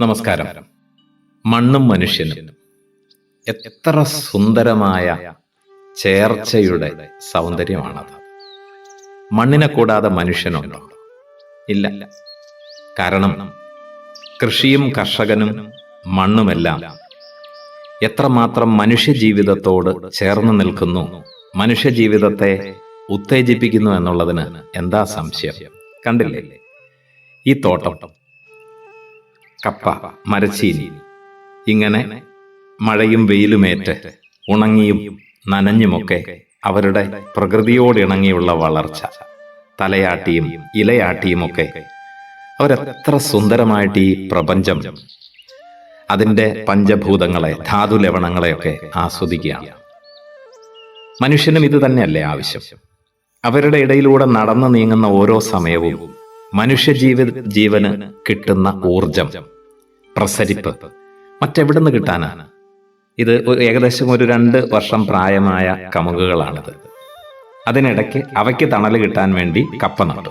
നമസ്കാരം. മണ്ണും മനുഷ്യനും. എത്ര സുന്ദരമായ ചേർച്ചയുടെ സൗന്ദര്യമാണത്. മണ്ണിനെ കൂടാതെ മനുഷ്യനുണ്ടോ? ഇല്ല. കാരണം കൃഷിയും കർഷകനും മണ്ണുമെല്ലാം എത്രമാത്രം മനുഷ്യജീവിതത്തോട് ചേർന്ന് നിൽക്കുന്നു മനുഷ്യജീവിതത്തെ ഉത്തേജിപ്പിക്കുന്നു എന്നുള്ളതിന് എന്താ സംശയം? കണ്ടില്ലേ? ഈ തോട്ടം കപ്പ മരച്ചീനി. ഇങ്ങനെ മഴയും വെയിലുമേറ്റ് ഉണങ്ങിയും നനഞ്ഞുമൊക്കെ അവരുടെ പ്രകൃതിയോട് ഇണങ്ങിയുള്ള വളർച്ച. തലയാട്ടിയും ഇലയാട്ടിയുമൊക്കെ അവരെത്ര സുന്ദരമായിട്ട് ഈ പ്രപഞ്ചം അതിന്റെ പഞ്ചഭൂതങ്ങളെ ധാതു ലവണങ്ങളെയൊക്കെ ആസ്വദിക്കുകയാണ്. മനുഷ്യനും ഇത് തന്നെയല്ലേ ആവശ്യം? അവരുടെ ഇടയിലൂടെ നടന്നു നീങ്ങുന്ന ഓരോ സമയവും മനുഷ്യ ജീവിത ജീവന് കിട്ടുന്ന ഊർജം. പ്രസരിപ്പ്. മറ്റെവിടുന്ന് കിട്ടാനാണ് ഇത് ഏകദേശം ഒരു രണ്ട് വർഷം പ്രായമായ കമുകുകളാണിത്. അതിനിടയ്ക്ക് അവയ്ക്ക് തണൽ കിട്ടാൻ വേണ്ടി കപ്പ നട്ടു.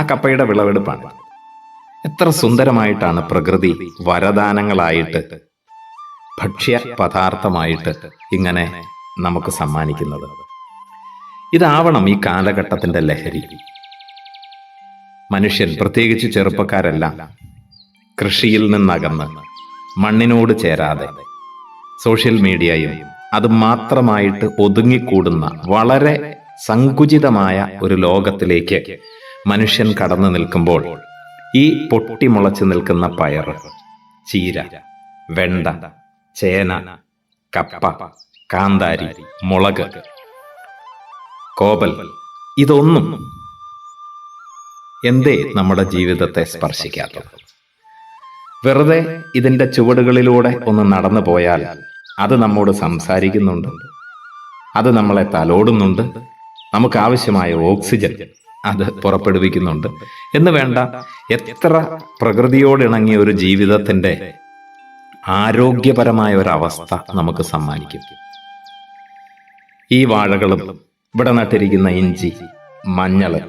ആ കപ്പയുടെ വിളവെടുപ്പാണ് എത്ര സുന്ദരമായിട്ടാണ് പ്രകൃതി വരദാനങ്ങളായിട്ട് ഭക്ഷ്യ പദാർത്ഥമായിട്ട് ഇങ്ങനെ നമുക്ക് സമ്മാനിക്കുന്നത്. ഇതാവണം ഈ കാലഘട്ടത്തിന്റെ ലഹരി. മനുഷ്യൻ പ്രത്യേകിച്ച് ചെറുപ്പക്കാരെല്ലാം കൃഷിയിൽ നിന്നകന്ന് മണ്ണിനോട് ചേരാതെ സോഷ്യൽ മീഡിയയും അത് മാത്രമായിട്ട് ഒതുങ്ങിക്കൂടുന്ന വളരെ സങ്കുചിതമായ ഒരു ലോകത്തിലേക്ക് മനുഷ്യൻ കടന്നു നിൽക്കുമ്പോൾ ഈ പൊട്ടിമുളച്ചു നിൽക്കുന്ന പയർ ചീര വെണ്ട ചേന കപ്പ കാന്താരി മുളക് കോപൽ ഇതൊന്നും എന്തേ നമ്മുടെ ജീവിതത്തെ സ്പർശിക്കാത്തത്? വെറുതെ ഇതിന്റെ ചുവടുകളിലൂടെ ഒന്ന് നടന്നു പോയാൽ അത് നമ്മോട് സംസാരിക്കുന്നുണ്ട്. അത് നമ്മളെ തലോടുന്നുണ്ട്. നമുക്കാവശ്യമായ ഓക്സിജൻ അത് പുറപ്പെടുവിക്കുന്നുണ്ട്. എന്ന് വേണ്ട എത്ര പ്രകൃതിയോടിണങ്ങിയ ഒരു ജീവിതത്തിന്റെ ആരോഗ്യപരമായ ഒരവസ്ഥ നമുക്ക് സമ്മാനിക്കും. ഈ വാഴകളും ഇവിടെ നട്ടിരിക്കുന്ന ഇഞ്ചി മഞ്ഞൾ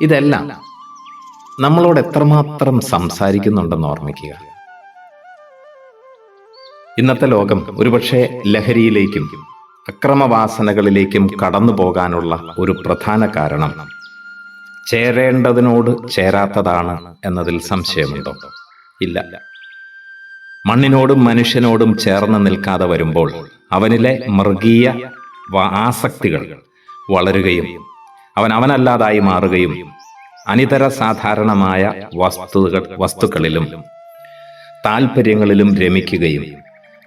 ഇതെല്ലാം നമ്മളോട് എത്രമാത്രം സംസാരിക്കുന്നുണ്ടെന്ന് ഓർമ്മിക്കുക. ഇന്നത്തെ ലോകം ഒരുപക്ഷെ ലഹരിയിലേക്കും അക്രമവാസനകളിലേക്കും കടന്നു പോകാനുള്ള ഒരു പ്രധാന കാരണം ചേരേണ്ടതിനോട് ചേരാത്തതാണ് എന്നതിൽ സംശയമുണ്ടോ? ഇല്ല. മണ്ണിനോടും മനുഷ്യനോടും ചേർന്ന് നിൽക്കാതെ വരുമ്പോൾ അവനിലെ മൃഗീയ ആസക്തികൾ വളരുകയും അവൻ അവനല്ലാതായി മാറുകയും അനിതര സാധാരണമായ വസ്തുതകൾ വസ്തുക്കളിലും താല്പര്യങ്ങളിലും രമിക്കുകയും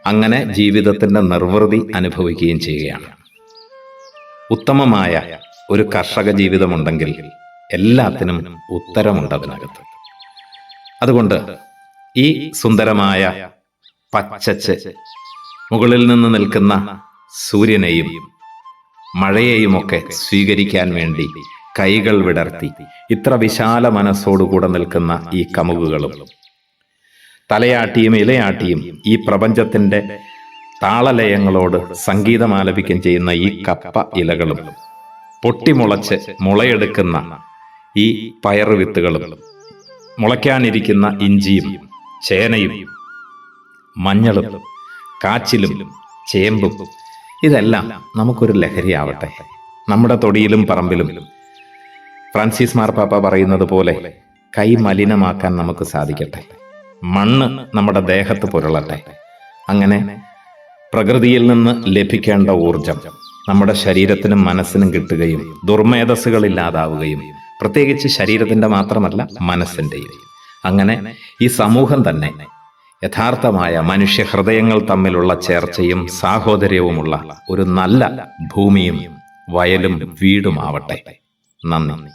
അങ്ങനെ ജീവിതത്തിന്റെ നിർവൃതി അനുഭവിക്കുകയും ചെയ്യുകയാണ്. ഉത്തമമായ ഒരു കർഷക ജീവിതമുണ്ടെങ്കിൽ എല്ലാത്തിനും ഉത്തരമുണ്ട് അതിനകത്ത്. അതുകൊണ്ട് ഈ സുന്ദരമായ പച്ചച്ച് മുകളിൽ നിന്ന് നിൽക്കുന്ന സൂര്യനെയും മഴയെയുമൊക്കെ സ്വീകരിക്കാൻ വേണ്ടി കൈകൾ വിടർത്തി. ഇത്ര വിശാല മനസ്സോടുകൂടെ നിൽക്കുന്ന ഈ കമുകുകളും. തലയാട്ടിയും ഇലയാട്ടിയും ഈ പ്രപഞ്ചത്തിന്റെ താളലയങ്ങളോട് സംഗീതം ആലപിക്കുകയും ചെയ്യുന്ന ഈ കപ്പ ഇലകളും പൊട്ടിമുളച്ച് മുളയെടുക്കുന്ന ഈ പയറ് വിത്തുകളും മുളയ്ക്കാനിരിക്കുന്ന ഇഞ്ചിയും ചേനയും മഞ്ഞളും കാച്ചിലും ചേമ്പും ഇതെല്ലാം നമുക്കൊരു ലഹരിയാവട്ടെ. നമ്മുടെ തൊടിയിലും പറമ്പിലും ഫ്രാൻസിസ് മാർപ്പാപ്പ പറയുന്നത് പോലെ കൈ മലിനമാക്കാൻ നമുക്ക് സാധിക്കട്ടെ. മണ്ണ് നമ്മുടെ ദേഹത്ത് പുരളട്ടെ. അങ്ങനെ പ്രകൃതിയിൽ നിന്ന് ലഭിക്കേണ്ട ഊർജം നമ്മുടെ ശരീരത്തിനും മനസ്സിനും കിട്ടുകയും ദുർമേധസ്സുകൾ ഇല്ലാതാവുകയും പ്രത്യേകിച്ച് ശരീരത്തിന്റെ മാത്രമല്ല മനസ്സിന്റെയും അങ്ങനെ ഈ സമൂഹം തന്നെ യഥാർത്ഥമായ മനുഷ്യ ഹൃദയങ്ങൾ തമ്മിലുള്ള ചേർച്ചയും സാഹോദര്യവുമുള്ള ഒരു നല്ല ഭൂമിയും വയലും വീടുമാവട്ടെ. നന്ദി